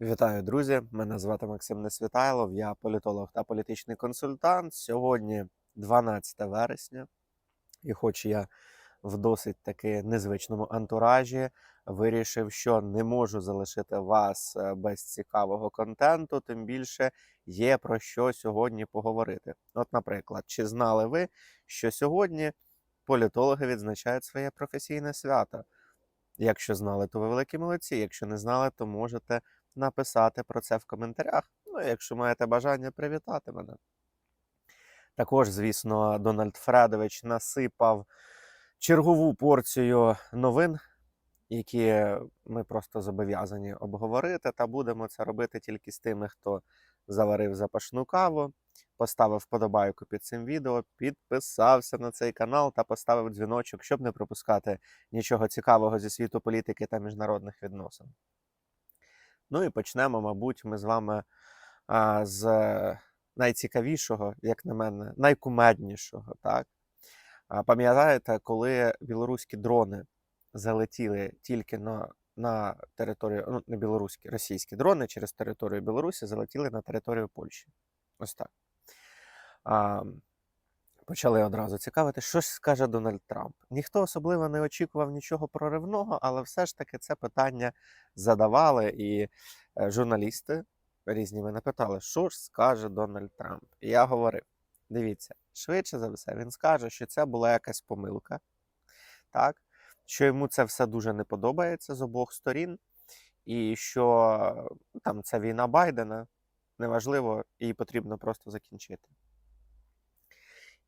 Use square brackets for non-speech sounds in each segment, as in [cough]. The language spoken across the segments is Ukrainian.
Вітаю, друзі! Мене звати Максим Несвітайлов, я політолог та політичний консультант. Сьогодні 12 вересня, і хоч я в досить таки незвичному антуражі вирішив, що не можу залишити вас е, без цікавого контенту, тим більше є про що сьогодні поговорити. От, наприклад, чи знали ви, що сьогодні політологи відзначають своє професійне свято? Якщо знали, то ви великі молодці. Якщо не знали, то можете написати про це в коментарях. Ну, якщо маєте бажання привітати мене. Також, звісно, Дональд Фредович насипав чергову порцію новин, які ми просто зобов'язані обговорити, та будемо це робити тільки з тими, хто заварив запашну каву, поставив вподобайку під цим відео, підписався на цей канал та поставив дзвіночок, щоб не пропускати нічого цікавого зі світу політики та міжнародних відносин. Ну і почнемо, мабуть, ми з вами а, з найцікавішого, як на мене, найкумеднішого. Так? А, пам'ятаєте, коли білоруські дрони залетіли тільки на, на територію, ну, не білоруські, російські дрони через територію Білорусі залетіли на територію Польщі. Ось так. А, почали одразу цікавити, що скаже Дональд Трамп. Ніхто особливо не очікував нічого проривного, але все ж таки це питання задавали, і е, журналісти різні мене питали, що ж скаже Дональд Трамп. І я говорив: дивіться, швидше за все, він скаже, що це була якась помилка, так? що йому це все дуже не подобається з обох сторін, і що ну, там це війна Байдена, неважливо, її потрібно просто закінчити.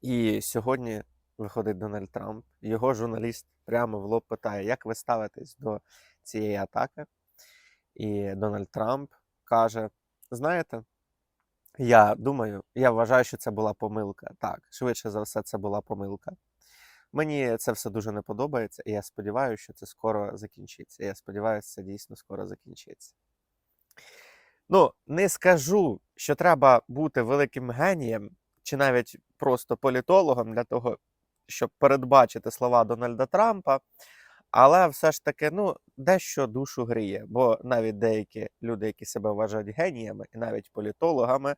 І сьогодні виходить Дональд Трамп, його журналіст прямо в лоб питає, як ви ставитесь до цієї атаки. І Дональд Трамп каже: знаєте, я думаю, я вважаю, що це була помилка. Так, швидше за все, це була помилка. Мені це все дуже не подобається, і я сподіваюся, що це скоро закінчиться. Я сподіваюся, це дійсно скоро закінчиться. Ну, не скажу, що треба бути великим генієм, чи навіть просто політологом для того, щоб передбачити слова Дональда Трампа. Але все ж таки, ну, дещо душу гріє, бо навіть деякі люди, які себе вважають геніями, і навіть політологами,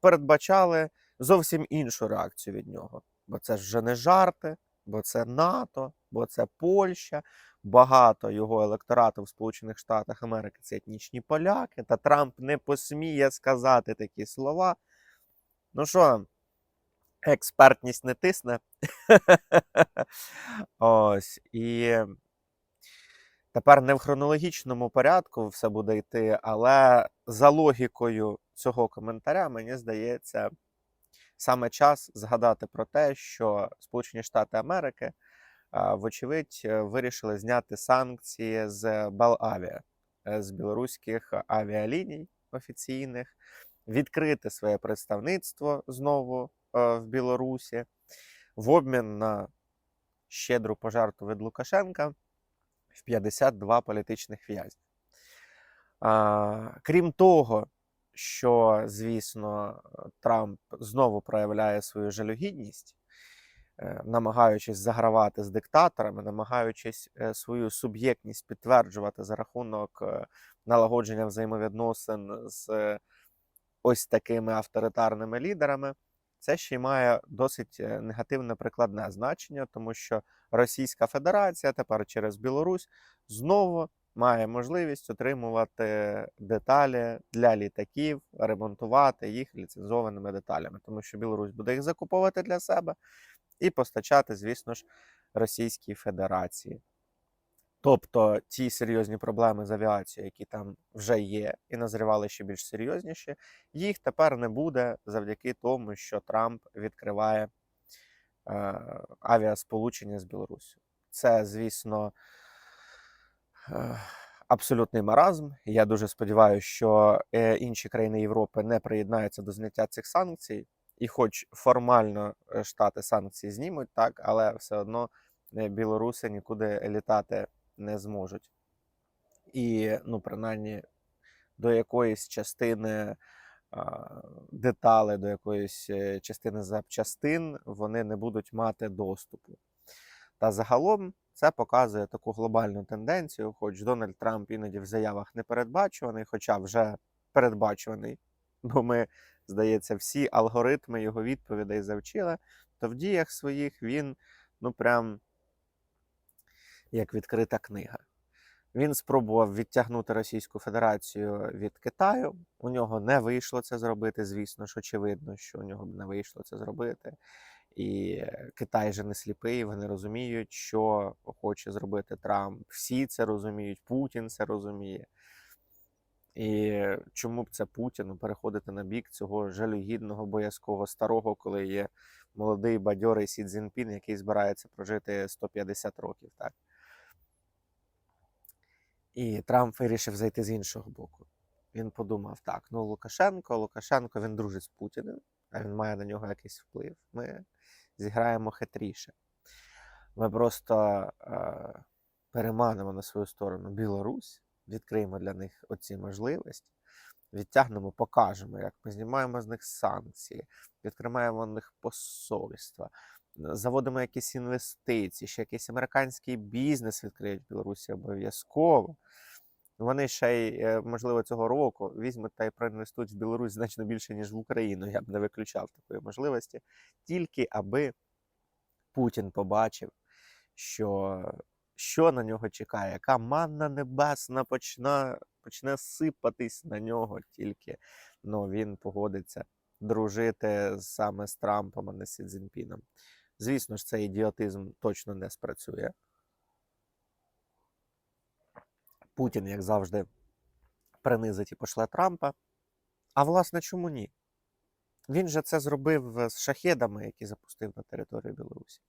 передбачали зовсім іншу реакцію від нього. Бо це ж вже не жарти, бо це НАТО, бо це Польща. Багато його електорату в Сполучених Штатах Америки це етнічні поляки, та Трамп не посміє сказати такі слова. Ну що, експертність не тисне. [laughs] Ось. І тепер не в хронологічному порядку все буде йти, але за логікою цього коментаря, мені здається, саме час згадати про те, що Сполучені Штати Америки, вочевидь, е, вирішили зняти санкції з Белавіа, е, з білоруських авіаліній офіційних, відкрити своє представництво знову е, в Білорусі в обмін на щедру пожертву від Лукашенка в 52 політичних в'язні. Крім того, що, звісно, Трамп знову проявляє свою жалюгідність, е, намагаючись загравати з диктаторами, намагаючись е, свою суб'єктність підтверджувати за рахунок налагодження взаємовідносин з ось такими авторитарними лідерами, це ще й має досить е, негативне прикладне значення, тому що Російська Федерація тепер через Білорусь знову має можливість отримувати деталі для літаків, ремонтувати їх ліцензованими деталями, тому що Білорусь буде їх закуповувати для себе і постачати, звісно ж, Російській Федерації. Тобто ті серйозні проблеми з авіацією, які там вже є, і назрівали ще більш серйозніші, їх тепер не буде завдяки тому, що Трамп відкриває е, авіасполучення з Білорусі. Це, звісно, е, абсолютний маразм. Я дуже сподіваюся, що е, інші країни Європи не приєднаються до зняття цих санкцій, і, хоч формально е, штати санкції знімуть, так, але все одно е, білоруси нікуди літати не зможуть. І, ну, принаймні, до якоїсь частини деталей, до якоїсь е, частини запчастин вони не будуть мати доступу. Та загалом Це показує таку глобальну тенденцію, хоч Дональд Трамп іноді в заявах не передбачуваний, хоча вже передбачуваний, бо ми, здається, всі алгоритми його відповідей завчили, то в діях своїх він, ну прям як відкрита книга. Він спробував відтягнути Російську Федерацію від Китаю. У нього не вийшло це зробити. Звісно ж, очевидно, що у нього б не вийшло це зробити. І Китай же не сліпий, вони розуміють, що хоче зробити Трамп. Всі це розуміють, Путін це розуміє. І чому б це Путіну переходити на бік цього жалюгідного, боязкого старого, коли є молодий бадьорий Сі Цзіньпін, який збирається прожити 150 років, так? І Трамп вирішив зайти з іншого боку. Він подумав: так, ну Лукашенко, Лукашенко він дружить з Путіним, а він має на нього якийсь вплив. Ми зіграємо хитріше. Ми просто е, переманимо на свою сторону Білорусь, відкриємо для них оці можливості, відтягнемо, покажемо, як ми знімаємо з них санкції, відкриваємо на них посольства, заводимо якісь інвестиції, ще якийсь американський бізнес відкриють в Білорусі обов'язково. Вони ще й, е, можливо, цього року візьмуть та й проінвестують в Білорусь значно більше, ніж в Україну. Я б не виключав такої можливості, тільки аби Путін побачив, що, що на нього чекає, яка манна небесна почне, почне сипатись на нього, тільки ну, він погодиться дружити саме з Трампом, а не з Цзіньпіном. Звісно ж, цей ідіотизм точно не спрацює. Путін, як завжди, принизить і пошле Трампа. А власне, чому ні? Він же це зробив з шахедами, які запустив на територію Білорусі,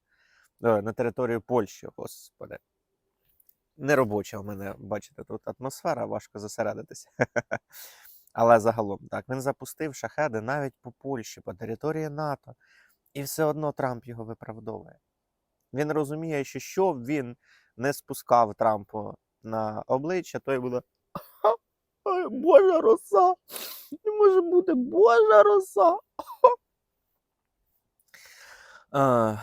Е, на територію Польщі, господи. Неробоча у мене, бачите, тут атмосфера, важко зосередитися. [laughs] Але загалом так, він запустив шахеди навіть по Польщі, по території НАТО, і все одно Трамп його виправдовує. Він розуміє, що що він не спускав Трампу на обличчя, то й буде Божа роса! Не може бути Божа роса! А,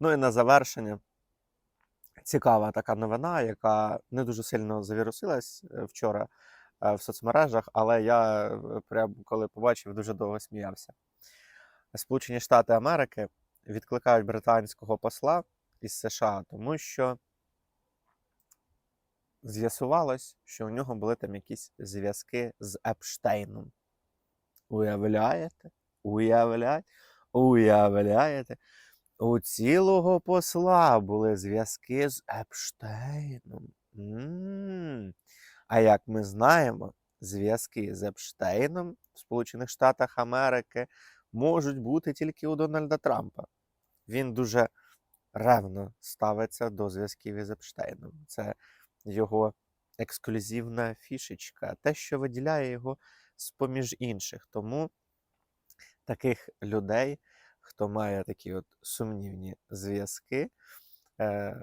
ну і на завершення. Цікава така новина, яка не дуже сильно завірусилась е, вчора е, в соцмережах, але я е, прям коли побачив, дуже довго сміявся. Сполучені Штати Америки відкликають британського посла із США, тому що з'ясувалось, що у нього були там якісь зв'язки з Епштейном. Уявляєте? Уявляєте? Уявляєте? У цілого посла були зв'язки з Епштейном. М. А як ми знаємо, зв'язки з Епштейном в Сполучених Штатах Америки можуть бути тільки у Дональда Трампа. Він дуже ревно ставиться до зв'язків із Епштейном. Це його ексклюзивна фішечка, те, що виділяє його з-поміж інших. Тому таких людей, хто має такі от сумнівні зв'язки, е,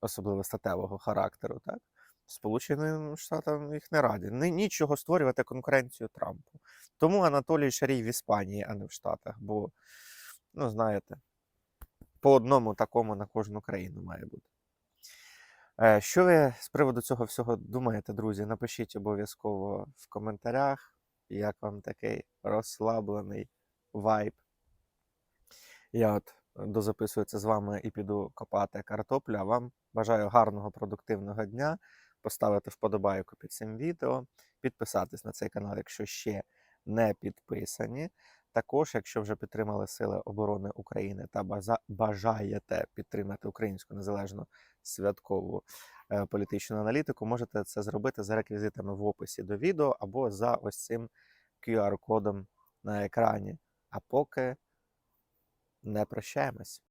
особливо статевого характеру, так, Сполученим Штатам їх не раді. Нічого створювати конкуренцію Трампу. Тому Анатолій Шарій в Іспанії, а не в Штатах. Бо, ну, знаєте, по одному такому на кожну країну має бути. Е, Що ви з приводу цього всього думаєте, друзі? Напишіть обов'язково в коментарях, як вам такий розслаблений вайб. Я от дозаписую це з вами і піду копати картоплю. А вам бажаю гарного продуктивного дня, поставити вподобайку під цим відео, підписатись на цей канал, якщо ще не підписані. Також, якщо вже підтримали Сили оборони України та бажаєте підтримати українську незалежну святкову е, політичну аналітику, можете це зробити за реквізитами в описі до відео або за ось цим QR-кодом на екрані. А поки не прощаємось.